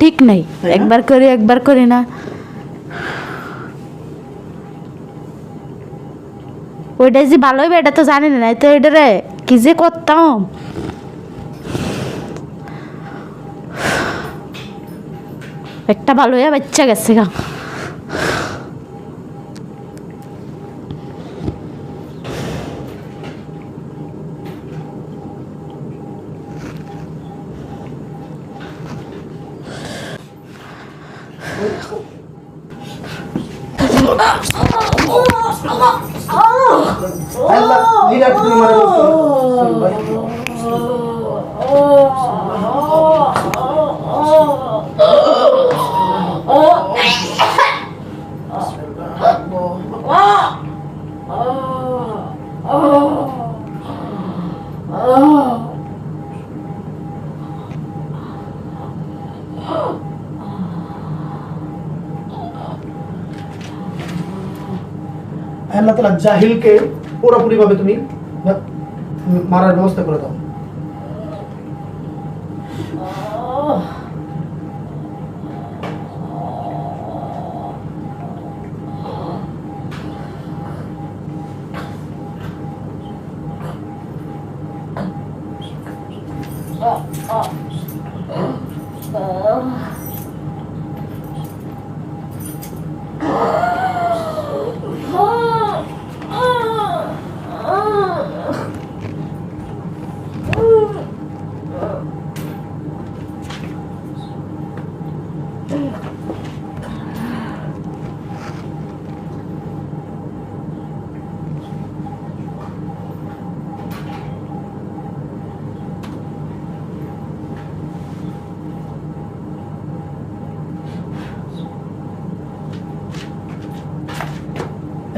ঠিক নাই। একবার করি একবার করি না। ওইটা যে ভালো হইবে এটা তো জানি না তো এটারে কি যে করতাম। একটা ভালো হইয়া বাচ্চা গেছে গা। আল্লাহ লিডার তুমি মারা বলছো আল্লাহ তালা জাহিলকে পুরোপুরি ভাবে তুমি মারার ব্যবস্থা করে দাও।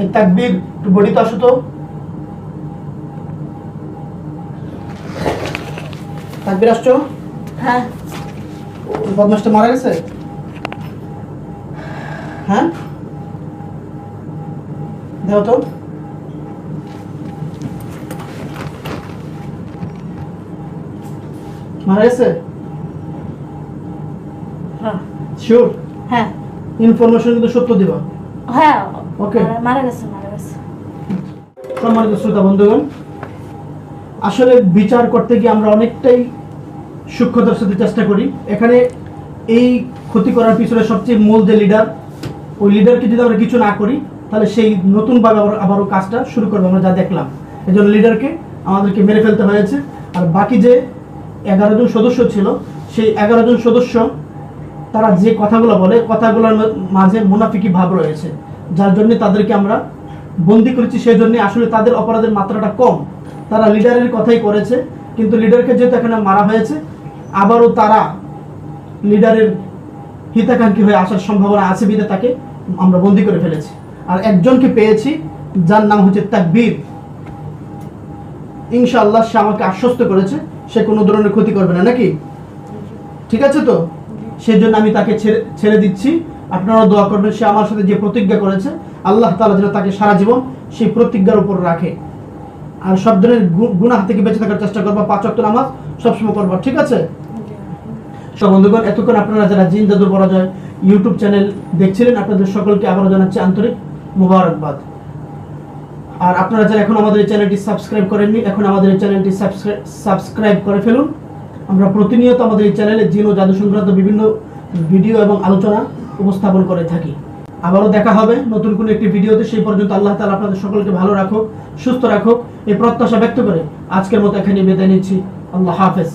এই তাকবীর একটু বডিতে আসো তো। তাকবীর আসছো? হ্যাঁ। বদমাসটা মারা গেছে? হ্যাঁ? দেখো তো। মারা গেছে? হ্যাঁ। শিওর হ্যাঁ। ইনফরমেশন কিন্তু সত্য দিবা। হ্যাঁ। Okay. মারা- মারা গেছে মারা গেছে। সম্মানিত শ্রোতা বন্ধুগণ আসলে বিচার করতে গিয়ে আমরা অনেকটাই সূক্ষ্মতার সাথে চেষ্টা করি। এখানে এই ক্ষতি করার পিছনে সবচেয়ে মূল যে লিডার ওই লিডারকে যদি আমরা কিছু না করি তাহলে সেই নতুনভাবে আবার আবারও কাজটা শুরু করব আমরা যা দেখলাম। এই জন্য লিডারকে আমাদেরকে মেরে ফেলতে হয়েছে। আর বাকি যে এগারো জন সদস্য ছিল সেই এগারো জন সদস্য তারা যে কথাগুলো বলে কথাগুলোর মাঝে মুনাফিকি ভাব রয়েছে। যার জন্য তাদেরকে আমরা বন্দি করেছি সেই জন্য আসলে তাদের অপরাধের মাত্রাটা কম। তারা লিডারের কথাই করেছে, কিন্তু লিডারকে যেহেতু এখানে মারা হয়েছে, আবারও তারা লিডারের হিতাকাঙ্ক্ষী হয়ে আসার সম্ভাবনা আছে বিধে তাকে আমরা বন্দি করে ফেলেছি। আর একজনকে পেয়েছি, যার নাম হচ্ছে তাকবীর। ইনশাআল্লাহ সে আমাকে আশ্বস্ত করেছে, সে কোনো ধরনের ক্ষতি করবে না, নাকি? ঠিক আছে তো? সেই জন্য আমি তাকে ছেড়ে ছেড়ে দিচ্ছি। আপনারা দোয়া করবেন, সে আমার সাথে যে প্রতিজ্ঞা করেছে, আল্লাহ তাআলা যেন তাকে সারা জীবন সেই প্রতিজ্ঞার উপর রাখে। আর সব ধরনের গু- গুনাহ থেকে বেঁচে থাকার চেষ্টা করবা, পাঁচ ওয়াক্ত নামাজ সবসময় করবা, ঠিক আছে? বন্ধুগণ, এতক্ষণ আপনারা যারা জিন জাদুর পরাজয় ইউটিউব চ্যানেল দেখছিলেন, আপনাদের সকলকে আবারও জানাচ্ছি আন্তরিক মুবারকবাদ। আর আপনারা যারা এখন আমাদের এই চ্যানেলটি সাবস্ক্রাইব করেননি, এখন আমাদের এই চ্যানেলটি সাবস্ক্রাইব করে ফেলুন। আমরা প্রতিনিয়ত আমাদের এই চ্যানেলে জিন ও জাদু সংক্রান্ত বিভিন্ন ভিডিও এবং আলোচনা উপস্থাপন করে থাকি। আবারও দেখা হবে নতুন কোনো একটি ভিডিওতে। সেই পর্যন্ত আল্লাহ তালা আপনাদের সকলকে ভালো রাখুক, সুস্থ রাখুক। এই প্রত্যাশা ব্যক্ত করে আজকের মতো এখানে বিদায় নিচ্ছি। আল্লাহ হাফেজ।